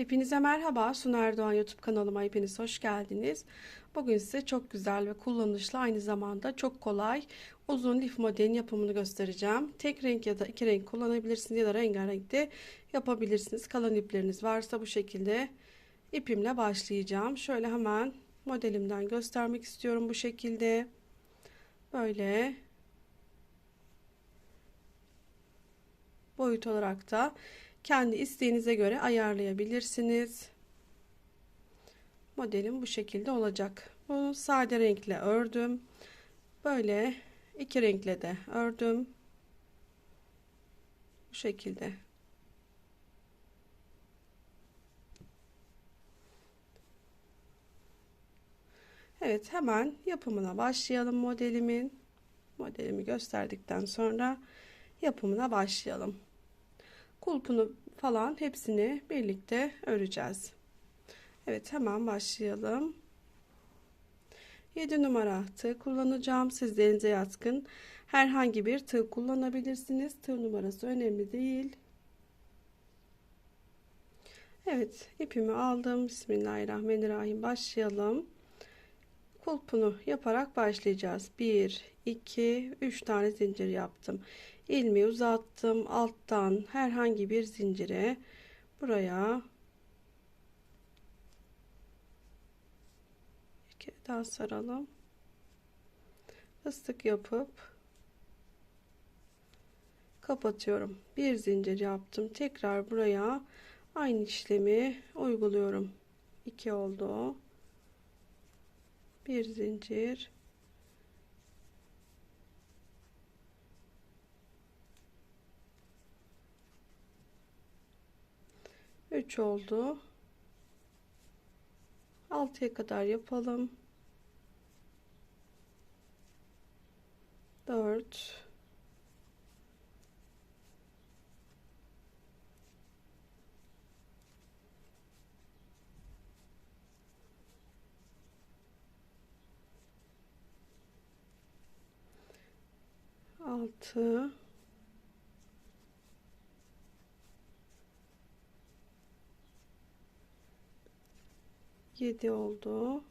Hepinize merhaba. Sunu Erdoğan YouTube kanalıma hepiniz hoş geldiniz. Bugün size çok güzel ve kullanışlı aynı zamanda çok kolay uzun lif modelin yapımını göstereceğim. Tek renk ya da iki renk kullanabilirsiniz ya da rengarenk de yapabilirsiniz. Kalan ipleriniz varsa bu şekilde ipimle başlayacağım. Şöyle hemen modelimden göstermek istiyorum bu şekilde. Böyle boyut olarak da kendi isteğinize göre ayarlayabilirsiniz. Modelim bu şekilde olacak. Bunu sade renkle ördüm. Böyle iki renkle de ördüm. Bu şekilde. Evet hemen yapımına başlayalım modelimin. Modelimi gösterdikten sonra yapımına başlayalım kulpunu falan hepsini birlikte öreceğiz. Evet hemen başlayalım. 7 numara tığ kullanacağım. Sizlerinize yatkın herhangi bir tığ kullanabilirsiniz. Tığ numarası önemli değil. Evet ipimi aldım. Bismillahirrahmanirrahim başlayalım. Kulpunu yaparak başlayacağız. 1, 2, 3 tane zincir yaptım ilmeği uzattım. Alttan herhangi bir zincire buraya bir kere daha saralım. Fıstık yapıp kapatıyorum. Bir zincir yaptım. Tekrar buraya aynı işlemi uyguluyorum. 2 oldu. Bir zincir 3 oldu. 6'ya kadar yapalım. 4 6 7 oldu.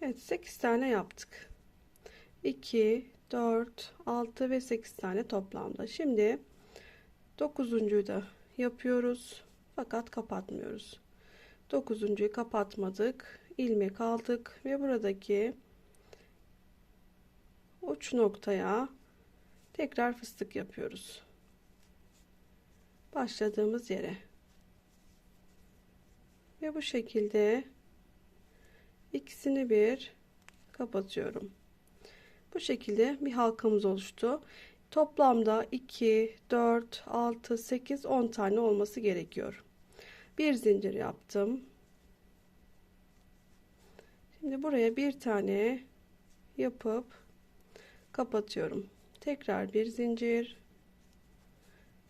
Evet 8 tane yaptık. 2 4 6 ve 8 tane toplamda. Şimdi 9'uncuyu da yapıyoruz. Fakat kapatmıyoruz. 9'uncuyu kapatmadık. ilmek aldık ve buradaki uç noktaya tekrar fıstık yapıyoruz başladığımız yere. Ve bu şekilde ikisini bir kapatıyorum. Bu şekilde bir halkamız oluştu. Toplamda 2 4 6 8 10 tane olması gerekiyor. Bir zincir yaptım. Şimdi buraya bir tane yapıp kapatıyorum. Tekrar bir zincir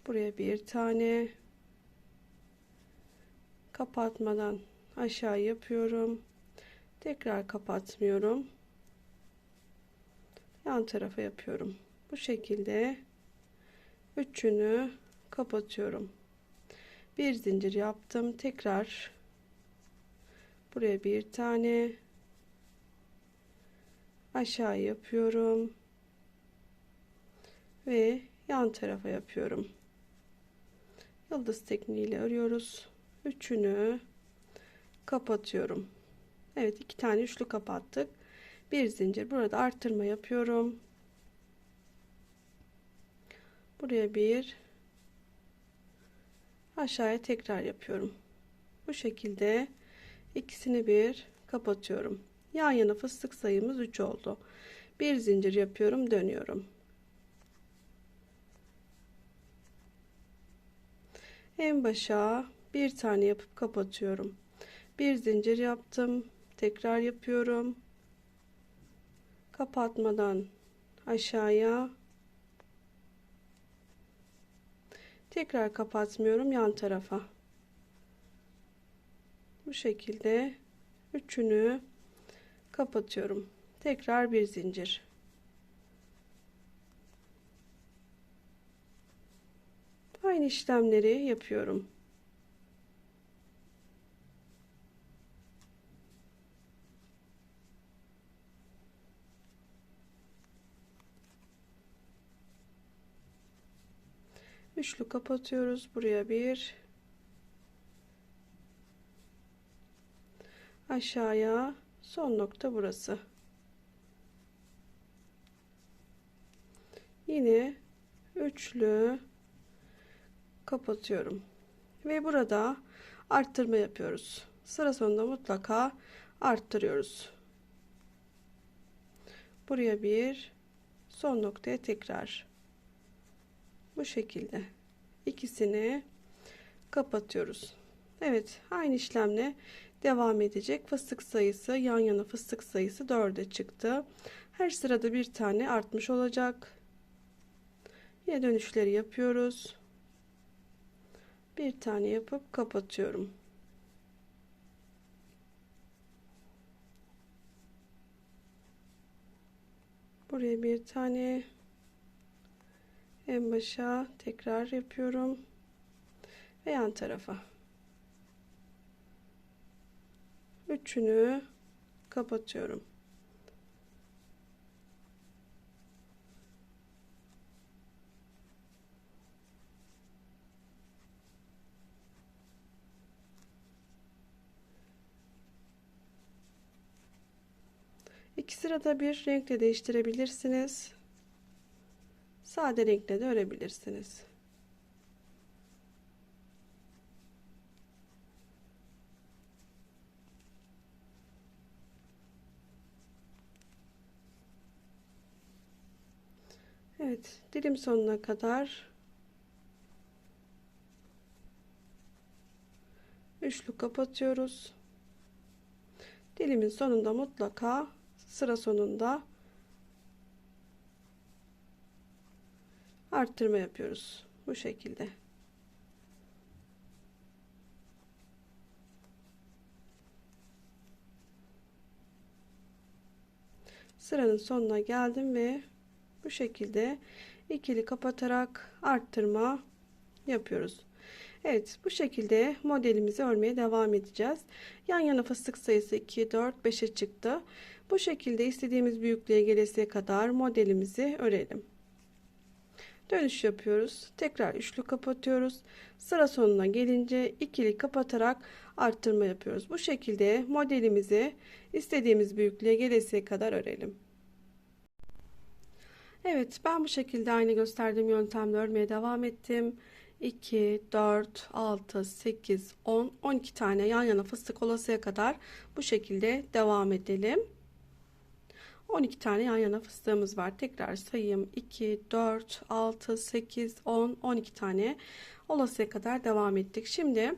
buraya bir tane kapatmadan aşağı yapıyorum. Tekrar kapatmıyorum. Yan tarafa yapıyorum. Bu şekilde üçünü kapatıyorum. Bir zincir yaptım. Tekrar buraya bir tane aşağı yapıyorum ve yan tarafa yapıyorum yıldız tekniğiyle örüyoruz. Üçünü kapatıyorum. Evet iki tane üçlü kapattık. Bir zincir. Burada arttırma yapıyorum. Buraya bir. Aşağıya tekrar yapıyorum. Bu şekilde ikisini bir kapatıyorum. Yan yana fıstık sayımız 3 oldu. Bir zincir yapıyorum dönüyorum en başa bir tane yapıp kapatıyorum. Bir zincir yaptım. Tekrar yapıyorum. Kapatmadan aşağıya tekrar kapatmıyorum yan tarafa. Bu şekilde üçünü kapatıyorum. Tekrar bir zincir aynı işlemleri yapıyorum. Üçlü kapatıyoruz. Buraya bir aşağıya son nokta burası. Yine üçlü kapatıyorum. Ve burada arttırma yapıyoruz. Sıra sonunda mutlaka arttırıyoruz. Buraya bir son noktaya tekrar bu şekilde ikisini kapatıyoruz. Evet aynı işlemle devam edecek. Fıstık sayısı yan yana fıstık sayısı 4'e çıktı. Her sırada bir tane artmış olacak. Yine dönüşleri yapıyoruz. Bir tane yapıp kapatıyorum. Buraya bir tane en başa tekrar yapıyorum. Ve yan tarafa. Üçünü kapatıyorum İki sırada bir renkle değiştirebilirsiniz. Sade renkle de örebilirsiniz. Evet, dilim sonuna kadar üçlü kapatıyoruz. Dilimin sonunda mutlaka sıra sonunda arttırma yapıyoruz. Bu şekilde. Sıranın sonuna geldim ve bu şekilde ikili kapatarak arttırma yapıyoruz. Evet bu şekilde modelimizi örmeye devam edeceğiz. Yan yana fıstık sayısı 2, 4, 5'e çıktı. Bu şekilde istediğimiz büyüklüğe gelesiye kadar modelimizi örelim. Dönüş yapıyoruz. Tekrar üçlü kapatıyoruz. Sıra sonuna gelince ikili kapatarak arttırma yapıyoruz. Bu şekilde modelimizi istediğimiz büyüklüğe gelesiye kadar örelim. Evet ben bu şekilde aynı gösterdiğim yöntemle örmeye devam ettim. 2 4 6 8 10 12 tane yan yana fıstık olasıya kadar bu şekilde devam edelim 12 tane yan yana fıstığımız var. Tekrar sayayım. 2, 4, 6, 8, 10, 12 tane olasıya kadar devam ettik. Şimdi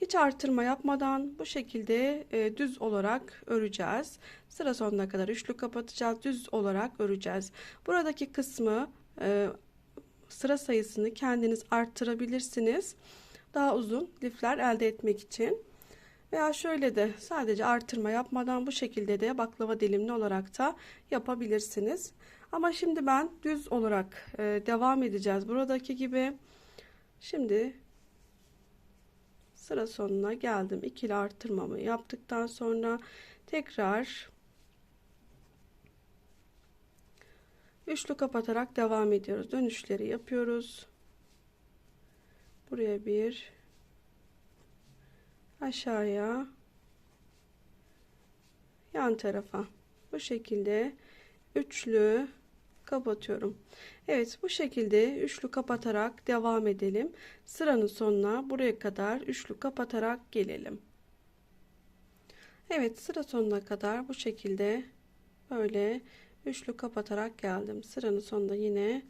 hiç artırma yapmadan bu şekilde e, düz olarak öreceğiz. Sıra sonuna kadar üçlü kapatacağız. Düz olarak öreceğiz. Buradaki kısmı e, sıra sayısını kendiniz arttırabilirsiniz. Daha uzun lifler elde etmek için. Veya şöyle de sadece artırma yapmadan bu şekilde de baklava dilimli olarak da yapabilirsiniz. Ama şimdi ben düz olarak e, devam edeceğiz. Buradaki gibi. Şimdi sıra sonuna geldim. İkili artırmamı yaptıktan sonra tekrar üçlü kapatarak devam ediyoruz. Dönüşleri yapıyoruz. Buraya bir aşağıya yan tarafa bu şekilde üçlü kapatıyorum. Evet bu şekilde üçlü kapatarak devam edelim. Sıranın sonuna buraya kadar üçlü kapatarak gelelim. Evet sıra sonuna kadar bu şekilde böyle üçlü kapatarak geldim. Sıranın sonunda yine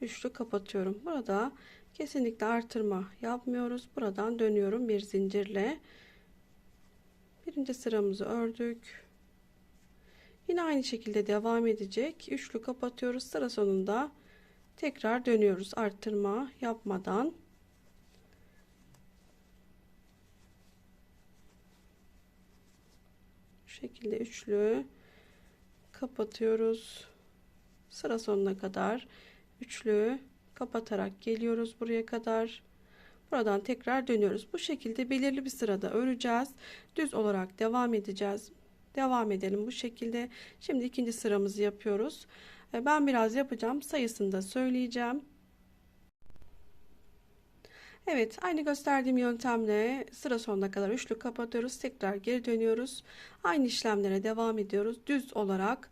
üçlü kapatıyorum. Burada Kesinlikle artırma yapmıyoruz. Buradan dönüyorum bir zincirle. Birinci sıramızı ördük. Yine aynı şekilde devam edecek. Üçlü kapatıyoruz. Sıra sonunda tekrar dönüyoruz arttırma yapmadan. Bu şekilde üçlü kapatıyoruz. Sıra sonuna kadar üçlü kapatarak geliyoruz buraya kadar. Buradan tekrar dönüyoruz. Bu şekilde belirli bir sırada öreceğiz. Düz olarak devam edeceğiz. Devam edelim bu şekilde. Şimdi ikinci sıramızı yapıyoruz. E, Ben biraz yapacağım. Sayısını da söyleyeceğim. Evet, aynı gösterdiğim yöntemle sıra sonuna kadar üçlü kapatıyoruz. Tekrar geri dönüyoruz. Aynı işlemlere devam ediyoruz. Düz olarak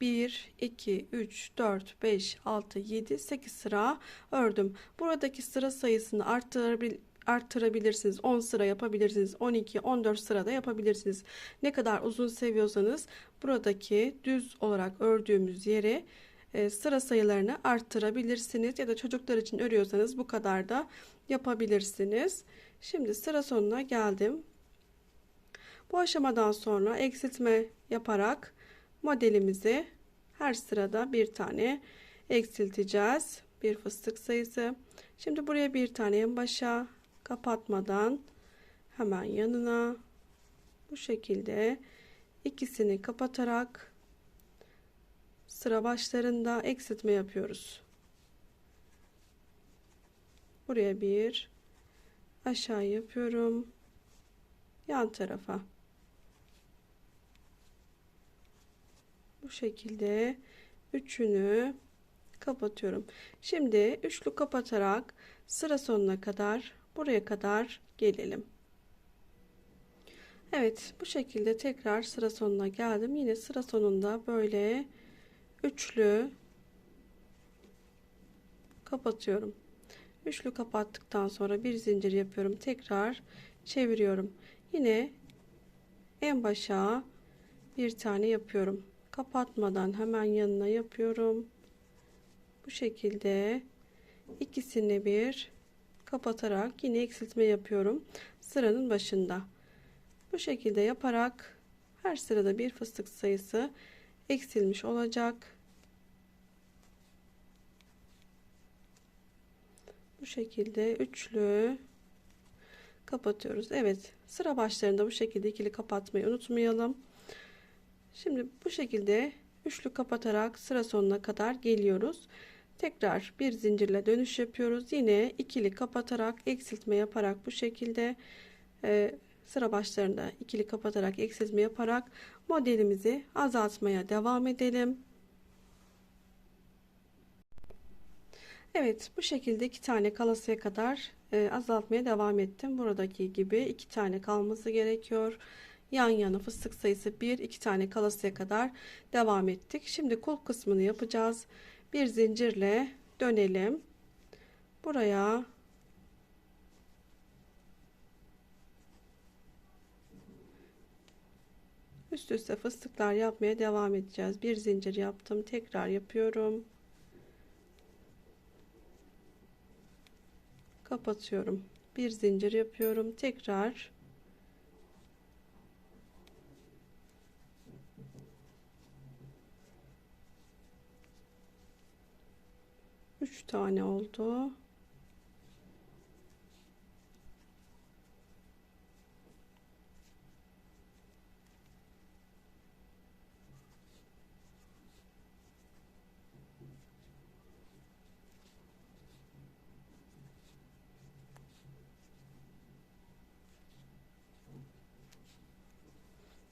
1, 2, 3, 4, 5, 6, 7, 8 sıra ördüm. Buradaki sıra sayısını arttırabil arttırabilirsiniz. 10 sıra yapabilirsiniz. 12, 14 sıra da yapabilirsiniz. Ne kadar uzun seviyorsanız buradaki düz olarak ördüğümüz yeri e, sıra sayılarını arttırabilirsiniz. Ya da çocuklar için örüyorsanız bu kadar da yapabilirsiniz. Şimdi sıra sonuna geldim. Bu aşamadan sonra eksiltme yaparak modelimizi her sırada bir tane eksilteceğiz. Bir fıstık sayısı. Şimdi buraya bir tane en başa kapatmadan hemen yanına bu şekilde ikisini kapatarak sıra başlarında eksiltme yapıyoruz. Buraya bir aşağı yapıyorum. Yan tarafa. Bu şekilde üçünü kapatıyorum. Şimdi üçlü kapatarak sıra sonuna kadar buraya kadar gelelim. Evet bu şekilde tekrar sıra sonuna geldim. Yine sıra sonunda böyle üçlü kapatıyorum. Üçlü kapattıktan sonra bir zincir yapıyorum. Tekrar çeviriyorum. Yine en başa bir tane yapıyorum. Kapatmadan hemen yanına yapıyorum. Bu şekilde ikisini bir kapatarak yine eksiltme yapıyorum. Sıranın başında. Bu şekilde yaparak her sırada bir fıstık sayısı eksilmiş olacak. Bu şekilde üçlü kapatıyoruz. Evet sıra başlarında bu şekilde ikili kapatmayı unutmayalım. Şimdi bu şekilde üçlü kapatarak sıra sonuna kadar geliyoruz. Tekrar bir zincirle dönüş yapıyoruz. Yine ikili kapatarak eksiltme yaparak bu şekilde e, sıra başlarında ikili kapatarak eksiltme yaparak modelimizi azaltmaya devam edelim. Evet bu şekilde iki tane kalasıya kadar e, azaltmaya devam ettim. Buradaki gibi iki tane kalması gerekiyor. Yan yana fıstık sayısı 1 iki tane kalasıya kadar devam ettik. Şimdi kulp kısmını yapacağız. Bir zincirle dönelim. Buraya üst üste fıstıklar yapmaya devam edeceğiz. Bir zincir yaptım. Tekrar yapıyorum. kapatıyorum bir zincir yapıyorum tekrar üç tane oldu.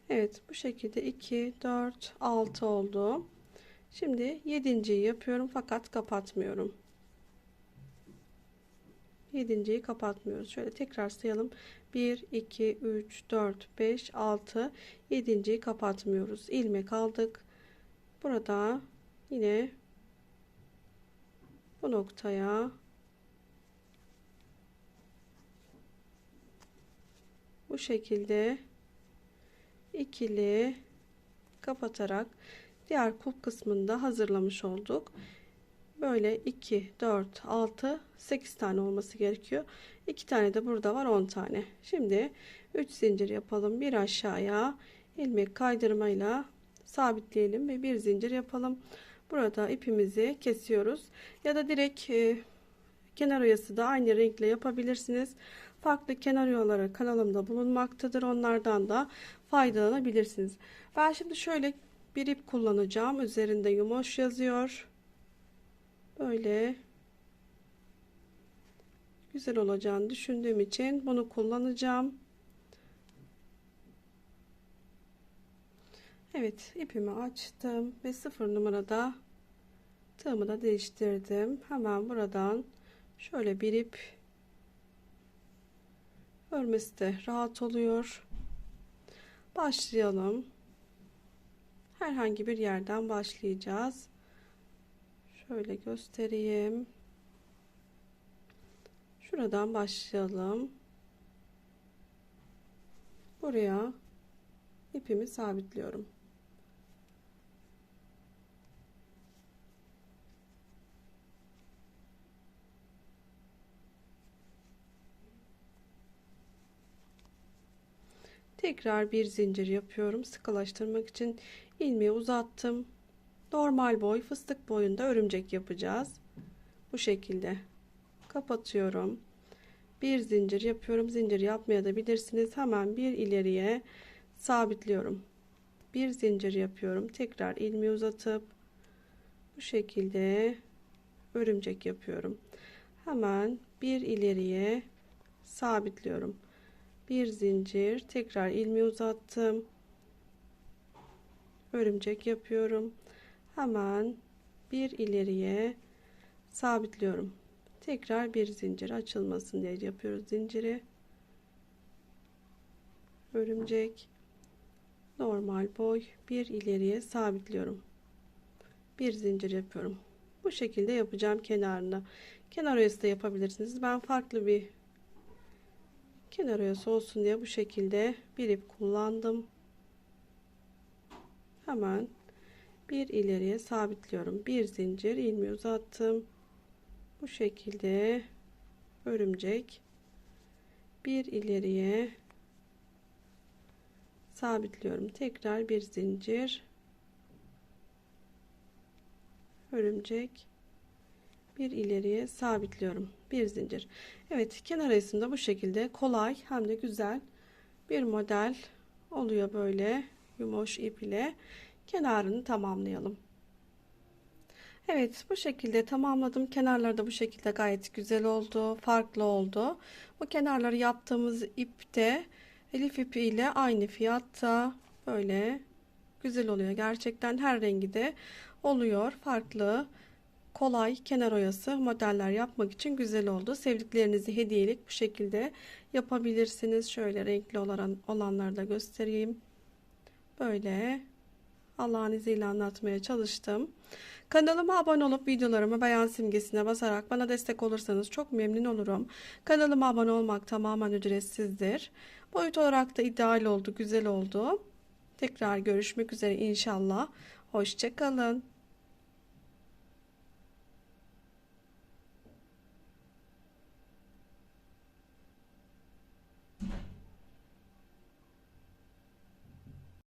Evet bu şekilde 2 4 6 oldu şimdi yedinciyi yapıyorum fakat kapatmıyorum. Yedinciyi kapatmıyoruz. Şöyle tekrar sayalım. 1 2 3 4 5 6 yedinciyi kapatmıyoruz. İlmek aldık. Burada yine bu noktaya bu şekilde ikili kapatarak diğer kulp kısmını da hazırlamış olduk. Böyle 2, 4, 6, 8 tane olması gerekiyor. 2 tane de burada var 10 tane. Şimdi 3 zincir yapalım. Bir aşağıya ilmek kaydırmayla sabitleyelim ve bir zincir yapalım. Burada ipimizi kesiyoruz. Ya da direkt e, kenar oyası da aynı renkle yapabilirsiniz. Farklı kenar oyaları kanalımda bulunmaktadır. Onlardan da faydalanabilirsiniz. Ben şimdi şöyle bir ip kullanacağım. Üzerinde yumoş yazıyor. Böyle güzel olacağını düşündüğüm için bunu kullanacağım. Evet ipimi açtım ve sıfır numarada tığımı da değiştirdim. Hemen buradan şöyle bir ip örmesi de rahat oluyor. Başlayalım. Herhangi bir yerden başlayacağız. Şöyle göstereyim. Şuradan başlayalım. Buraya ipimi sabitliyorum. Tekrar bir zincir yapıyorum. Sıkılaştırmak için ilmeği uzattım. Normal boy fıstık boyunda örümcek yapacağız. Bu şekilde kapatıyorum. Bir zincir yapıyorum. Zincir yapmaya da bilirsiniz. Hemen bir ileriye sabitliyorum. Bir zincir yapıyorum. Tekrar ilmeği uzatıp bu şekilde örümcek yapıyorum. Hemen bir ileriye sabitliyorum bir zincir tekrar ilmeği uzattım örümcek yapıyorum. Hemen bir ileriye sabitliyorum. Tekrar bir zincir açılmasın diye yapıyoruz zinciri. Örümcek normal boy bir ileriye sabitliyorum. Bir zincir yapıyorum. Bu şekilde yapacağım kenarına kenar oyası da yapabilirsiniz. Ben farklı bir kenar oyası olsun diye bu şekilde bir ip kullandım hemen bir ileriye sabitliyorum. Bir zincir ilmeği uzattım. Bu şekilde örümcek bir ileriye sabitliyorum. Tekrar bir zincir. Örümcek bir ileriye sabitliyorum. Bir zincir. Evet kenar arasında bu şekilde kolay hem de güzel bir model oluyor böyle yumoş ip ile kenarını tamamlayalım Evet bu şekilde tamamladım kenarları da bu şekilde gayet güzel oldu farklı oldu bu kenarları yaptığımız ipte elif ipi ile aynı fiyatta böyle güzel oluyor gerçekten her rengi de oluyor farklı kolay kenar oyası modeller yapmak için güzel oldu. Sevdiklerinizi hediyelik bu şekilde yapabilirsiniz. Şöyle renkli olan olanları da göstereyim. Böyle Allah'ın izniyle anlatmaya çalıştım. Kanalıma abone olup videolarımı beğen simgesine basarak bana destek olursanız çok memnun olurum. Kanalıma abone olmak tamamen ücretsizdir. Boyut olarak da ideal oldu, güzel oldu. Tekrar görüşmek üzere inşallah. Hoşçakalın.